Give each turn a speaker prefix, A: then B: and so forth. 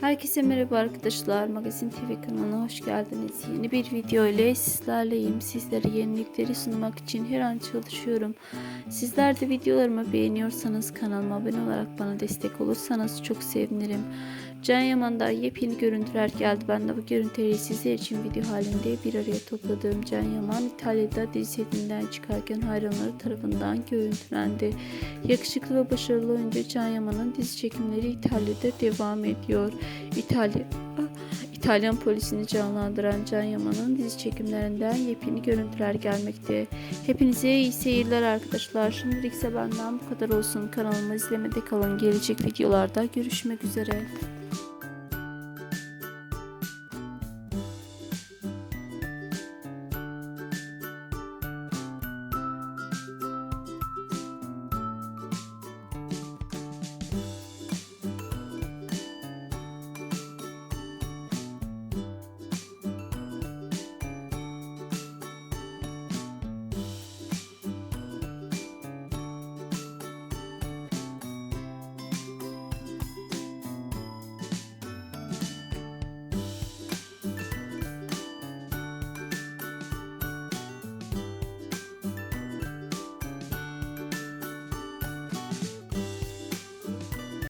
A: Herkese merhaba arkadaşlar. Magazin TV kanalına hoş geldiniz. Yeni bir video ile sizlerleyim. Sizlere yenilikleri sunmak için her an çalışıyorum. Sizler de videolarımı beğeniyorsanız kanalıma abone olarak bana destek olursanız çok sevinirim. Can Yaman'dan yepyeni görüntüler geldi. Ben de bu görüntüleri sizler için video halinde bir araya topladığım Can Yaman İtalya'da dizi setinden çıkarken hayranları tarafından görüntülendi. Yakışıklı ve başarılı oyuncu Can Yaman'ın dizi çekimleri İtalya'da devam ediyor. İtalya Ah, İtalyan polisini canlandıran Can Yaman'ın dizi çekimlerinden yepyeni görüntüler gelmekte. Hepinize iyi seyirler arkadaşlar. Şimdilik ise benden bu kadar olsun. Kanalımı izlemede kalın. Gelecek videolarda görüşmek üzere.